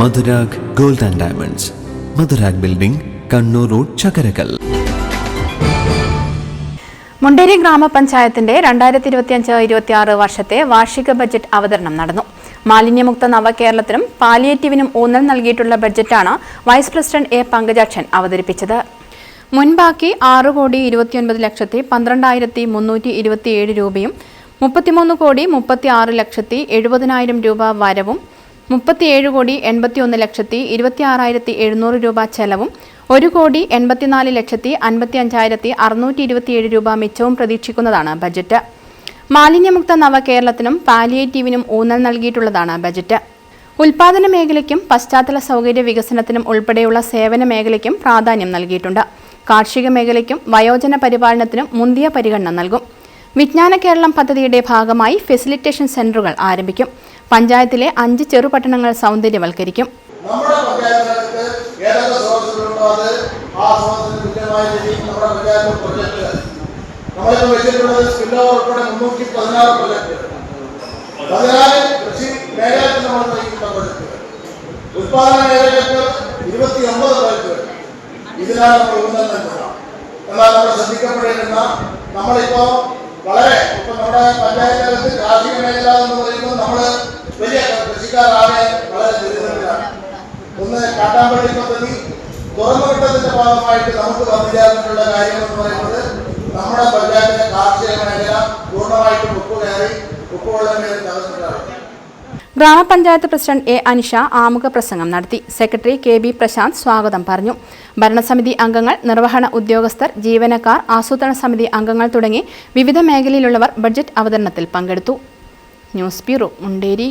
Madhurag gold and diamonds. Madhurag building Kannur road Chakkarakal. Munderi ഗ്രാമപഞ്ചായത്തിന്റെ രണ്ടായിരത്തി ഇരുപത്തിയഞ്ച് ഇരുപത്തിയാറ് വർഷത്തെ വാർഷിക ബജറ്റ് അവതരണം നടന്നു. മാലിന്യമുക്ത നവകേരളത്തിനും പാലിയേറ്റീവിനും ഊന്നൽ നൽകിയിട്ടുള്ള ബജറ്റാണ് വൈസ് പ്രസിഡന്റ് എ പങ്കജാക്ഷൻ അവതരിപ്പിച്ചത്. മുൻബാക്കി ആറ് കോടി ഇരുപത്തിയൊൻപത് ലക്ഷത്തി പന്ത്രണ്ടായിരത്തി മുന്നൂറ്റി ഇരുപത്തിയേഴ് രൂപയും മുപ്പത്തിമൂന്ന് കോടി മുപ്പത്തി ആറ് ലക്ഷത്തി എഴുപതിനായിരം രൂപ വരവും മുപ്പത്തിയേഴ് കോടി എൺപത്തിയൊന്ന് ലക്ഷത്തി ഇരുപത്തിയാറായിരത്തി എഴുന്നൂറ് രൂപ ചെലവും ഒരു കോടി എൺപത്തിനാല് ലക്ഷത്തി അൻപത്തി അഞ്ചായിരത്തി അറുന്നൂറ്റി ഇരുപത്തിയേഴ് രൂപ മിച്ചവും പ്രതീക്ഷിക്കുന്നതാണ് ബജറ്റ്. മാലിന്യമുക്ത നവകേരളത്തിനും പാലിയേറ്റീവിനും ഊന്നൽ നൽകിയിട്ടുള്ളതാണ് ബജറ്റ്. ഉൽപാദന മേഖലയ്ക്കും പശ്ചാത്തല സൗകര്യ വികസനത്തിനും ഉൾപ്പെടെയുള്ള സേവന മേഖലയ്ക്കും പ്രാധാന്യം നൽകിയിട്ടുണ്ട്. കാർഷിക മേഖലയ്ക്കും വയോജന പരിപാലനത്തിനും മുന്തിയ പരിഗണന നൽകും. വിജ്ഞാന കേരളം പദ്ധതിയുടെ ഭാഗമായി ഫെസിലിറ്റേഷൻ സെന്ററുകൾ ആരംഭിക്കും. പഞ്ചായത്തിലെ അഞ്ച് ചെറുപട്ടണങ്ങൾ സൗന്ദര്യവൽക്കരിക്കും. നമ്മുടെ പഞ്ചായത്തുകൾക്ക് ഏതൊക്കെ അത് നമ്മുടെ പഞ്ചായത്ത് നമ്മൾ നമ്മൾ വളരെ നമ്മുടെ പഞ്ചായത്തിനകത്ത് കാർഷിക മേഖല എന്ന് പറയുമ്പോൾ നമ്മൾ ഒന്ന് കാട്ടാമ്പള്ളി പദ്ധതി തുറന്നുവിട്ടതിന്റെ ഭാഗമായിട്ട് നമുക്ക് വന്നു ചേർന്നിട്ടുള്ള കാര്യം എന്ന് പറയുന്നത് നമ്മുടെ പഞ്ചായത്തിലെ കാർഷിക മേഖല പൂർണമായിട്ടും ഉപ്പ് കയറി ഉപ്പുവെള്ളം ഗ്രാമപഞ്ചായത്ത് പ്രസിഡന്റ് എ അനിഷ ആമുഖ പ്രസംഗം നടത്തി. സെക്രട്ടറി കെ ബി പ്രശാന്ത് സ്വാഗതം പറഞ്ഞു. ഭരണസമിതി അംഗങ്ങൾ നിർവഹണ ഉദ്യോഗസ്ഥർ ജീവനക്കാർ ആസൂത്രണ സമിതി അംഗങ്ങൾ തുടങ്ങി വിവിധ മേഖലയിലുള്ളവർ ബഡ്ജറ്റ് അവതരണത്തിൽ പങ്കെടുത്തു. News bureau Munderi.